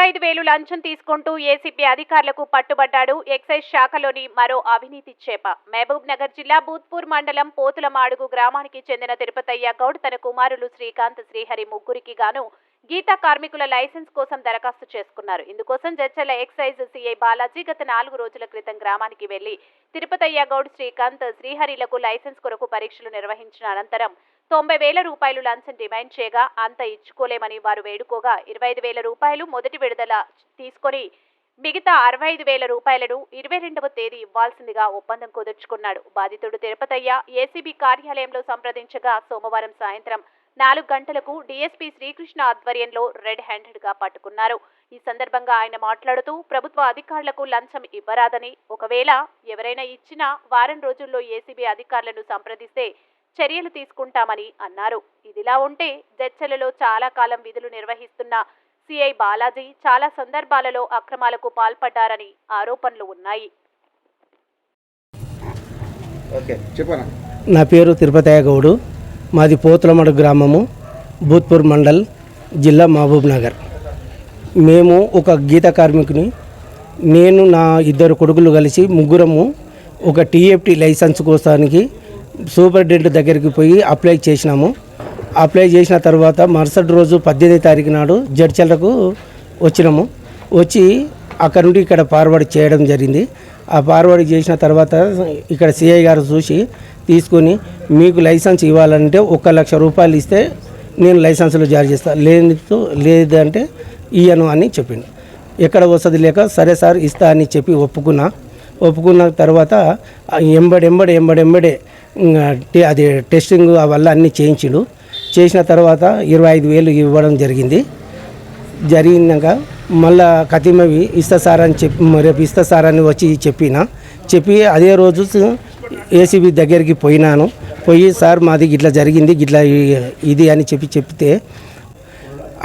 ఇరవై ఐదు వేలు లంచం తీసుకుంటూ ఏసీపీ అధికారులకు పట్టుబడ్డాడు ఎక్సైజ్ శాఖలోని మరో అవినీతి చేప. మహబూబ్ నగర్ జిల్లా బూత్పూర్ మండలం పోతులమాడుగు గ్రామానికి చెందిన తిరుపతయ్య గౌడ్ తన కుమారులు శ్రీకాంత్ శ్రీహరి ముగ్గురికి గాను గీత కార్మికుల లైసెన్స్ కోసం దరఖాస్తు చేసుకున్నారు. ఇందుకోసం జడ్చల ఎక్సైజ్ సిఐ బాలాజీ గత నాలుగు రోజుల క్రితం గ్రామానికి వెళ్ళి తిరుపతయ్య గౌడ్ శ్రీకాంత్ శ్రీహరిలకు లైసెన్స్ కొరకు పరీక్షలు నిర్వహించిన అనంతరం తొంభై వేల రూపాయలు లంచం డిమాండ్ చేయగా అంత ఇచ్చుకోలేమని వారు వేడుకోగా ఇరవై ఐదు వేల రూపాయలు మొదటి విడుదల తీసుకొని మిగతా అరవై ఐదు వేల రూపాయలను ఇరవై రెండవ తేదీ ఇవ్వాల్సిందిగా ఒప్పందం కుదుర్చుకున్నాడు. బాధితుడు తిరుపతయ్య ఏసీబీ కార్యాలయంలో సంప్రదించగా సోమవారం సాయంత్రం నాలుగు గంటలకు డీఎస్పీ శ్రీకృష్ణ ఆధ్వర్యంలో రెడ్ హ్యాండెడ్గా పట్టుకున్నారు. ఈ సందర్భంగా ఆయన మాట్లాడుతూ ప్రభుత్వ అధికారులకు లంచం ఇవ్వరాదని ఒకవేళ ఎవరైనా ఇచ్చినా వారం రోజుల్లో ఏసీబీ అధికారులను సంప్రదిస్తే చర్యలు తీసుకుంటామని అన్నారు. ఇదిలా ఉంటే జడ్చలలో చాలా కాలం విధులు నిర్వహిస్తున్న సిఐ బాలాజీ చాలా సందర్భాలలో అక్రమాలకు పాల్పడ్డారని ఆరోపణలు ఉన్నాయి. నా పేరు తిరుపతయ్య గౌడు. మాది పోతులమడు గ్రామము భూత్పూర్ మండల్ జిల్లా మహబూబ్ నగర్. మేము ఒక గీత కార్మికుని నేను నా ఇద్దరు కొడుకులు కలిసి ముగ్గురము ఒక టీఎఫ్టీ లైసెన్స్ కోసానికి సూపరింటెండెంట్ దగ్గరికి పోయి అప్లై చేసినాము. అప్లై చేసిన తర్వాత మరుసటి రోజు పద్దెనిమిది తారీఖు నాడు జడ్చలకు వచ్చినాము. వచ్చి అక్కడ నుండి ఇక్కడ ఫార్వర్డ్ చేయడం జరిగింది. ఆ ఫార్వర్డ్ చేసిన తర్వాత ఇక్కడ సిఐ గారు చూసి తీసుకొని మీకు లైసెన్స్ ఇవ్వాలంటే ఒక లక్ష రూపాయలు ఇస్తే నేను లైసెన్సులు జారీ చేస్తాను లేదు లేదంటే ఇయ్యను అని చెప్పిండు. ఎక్కడ వసతి లేక సరే సార్ ఇస్తా అని చెప్పి ఒప్పుకున్నా. ఒప్పుకున్న తర్వాత ఎంబడెంబడి ఎంబడి ఎంబడే టే- అది టెస్టింగ్ వల్ల అన్నీ చేయించిండు. చేసిన తర్వాత ఇరవై ఐదు వేలు ఇవ్వడం జరిగింది. జరిగినాక మళ్ళా కతిమవి ఇస్తా సార్ అని చెప్పి రేపు ఇస్తా సార్ అని వచ్చి చెప్పిన. చెప్పి అదే రోజు ఏసీబీ దగ్గరికి పోయినాను. పోయి సార్ మాది ఇట్లా జరిగింది ఇట్లా ఇది అని చెప్పి చెప్తే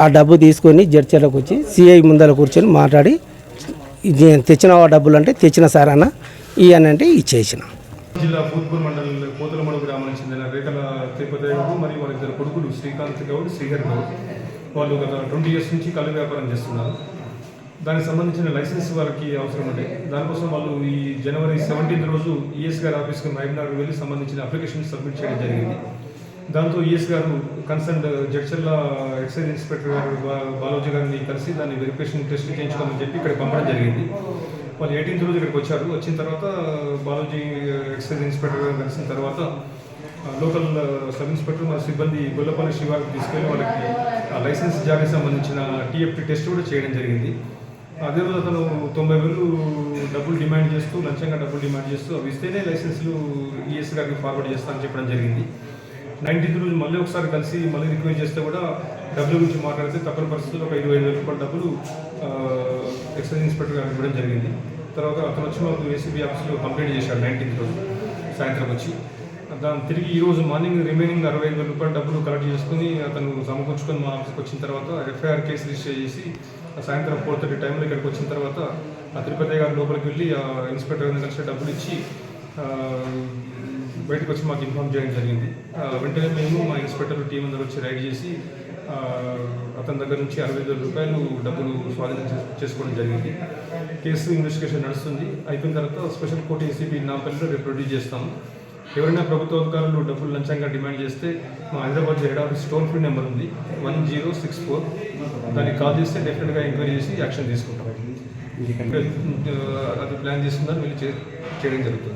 ఆ డబ్బు తీసుకొని జడ్చలకు వచ్చి సిఐ ముందర కూర్చొని మాట్లాడి తెచ్చిన డబ్బులు? అంటే తెచ్చిన సార్ అన్న ఈ అని అంటే ఇచ్చేసిన. జిల్లా పూర్పూర్ మండలం కోతులమడు గ్రామానికి చెందిన రేఖల తిరుపతి గౌడ్ మరియు వారి ఇద్దరు కొడుకులు శ్రీకాంత్ గౌడ్ శ్రీహర్ గౌడ్. వాళ్ళు గత ట్వంటీ ఇయర్స్ నుంచి కళ్ళు వ్యాపారం చేస్తున్నారు. దానికి సంబంధించిన లైసెన్స్ వాళ్ళకి అవసరం ఉండే. దానికోసం వాళ్ళు ఈ జనవరి సెవెంటీన్త్ రోజు ఈఎస్ గారి ఆఫీస్కి మహబూబ్నగర్ వెళ్ళి సంబంధించిన అప్లికేషన్ సబ్మిట్ చేయడం జరిగింది. దాంతో ఈఎస్ గారు కన్సర్న్ జడ్చర్ల ఎక్సైజ్ ఇన్స్పెక్టర్ గారు బాలోజీ గారిని కలిసి దాన్ని వెరిఫికేషన్ టెస్ట్ చేయించుకోమని చెప్పి ఇక్కడ పంపడం జరిగింది. వాళ్ళు ఎయిటీన్త్ రోజు ఇక్కడికి వచ్చారు. వచ్చిన తర్వాత బాలాజీ ఎక్సైజ్ ఇన్స్పెక్టర్ గారు కలిసిన తర్వాత లోకల్ సబ్ ఇన్స్పెక్టర్ మన సిబ్బంది గొల్లపల్లి శివారికి తీసుకెళ్ళి వాళ్ళకి ఆ లైసెన్స్ జారీకి సంబంధించిన టీఎఫ్టీ టెస్ట్ కూడా చేయడం జరిగింది. అదే రోజు అతను తొంభై వేలు డబ్బులు డిమాండ్ చేస్తూ లంచంగా డబ్బులు డిమాండ్ చేస్తూ అవి ఇస్తేనే లైసెన్స్లు ఈఎస్ గారికి ఫార్వర్డ్ చేస్తానని చెప్పడం జరిగింది. నైన్టీన్త్ రోజు మళ్ళీ ఒకసారి కలిసి మళ్ళీ రిక్వెస్ట్ చేస్తే కూడా డబ్బుల గురించి మాట్లాడితే తప్పని పరిస్థితుల్లో ఒక ఇరవై ఐదు వేల రూపాయల డబ్బులు ఎక్సైజ్ ఇన్స్పెక్టర్ గారికి ఇవ్వడం జరిగింది. తర్వాత అతను వచ్చి మాకు ఏసీబీ ఆఫీస్లో కంప్లైంట్ చేశాడు నైన్టీన్త్ రోజు సాయంత్రం వచ్చి. దాని తిరిగి ఈ రోజు మార్నింగ్ రిమైనింగ్ అరవై ఐదు వేల రూపాయల డబ్బులు కలెక్ట్ చేసుకుని అతను సమకూర్చుకొని మా ఆఫీస్కి వచ్చిన తర్వాత ఎఫ్ఐఆర్ కేసు రిజిస్టర్ చేసి సాయంత్రం ఫోర్ థర్టీ టైంలో ఇక్కడికి వచ్చిన తర్వాత ఆ తిరుపతి గారి లోపలికి వెళ్ళి ఆ ఇన్స్పెక్టర్ గారిని కలిసి డబ్బులు ఇచ్చి బయటకు వచ్చి మాకు ఇన్ఫామ్ చేయడం జరిగింది. వెంటనే మేము మా ఇన్స్పెక్టర్ టీం అందరూ వచ్చి రైడ్ చేసి అతని దగ్గర నుంచి అరవై వేల రూపాయలు డబ్బులు స్వాధీనం చేసుకోవడం జరిగింది. కేసు ఇన్వెస్టిగేషన్ నడుస్తుంది. అయిపోయిన తర్వాత స్పెషల్ కోర్టు ఏసీబీ నాంపల్లిలో రేపు ప్రొడ్యూస్ చేస్తాము. ఎవరైనా ప్రభుత్వ అధికారులు డబ్బులు లంచంగా డిమాండ్ చేస్తే మా Hyderabad head office toll free number ఉంది. One zero six four. దానికి కాల్ చేస్తే డెఫినెట్గా ఎంక్వైరీ చేసి యాక్షన్ తీసుకుంటాం అది ప్లాన్ చేసుకుందని వీళ్ళు చే- చేయడం జరుగుతుంది.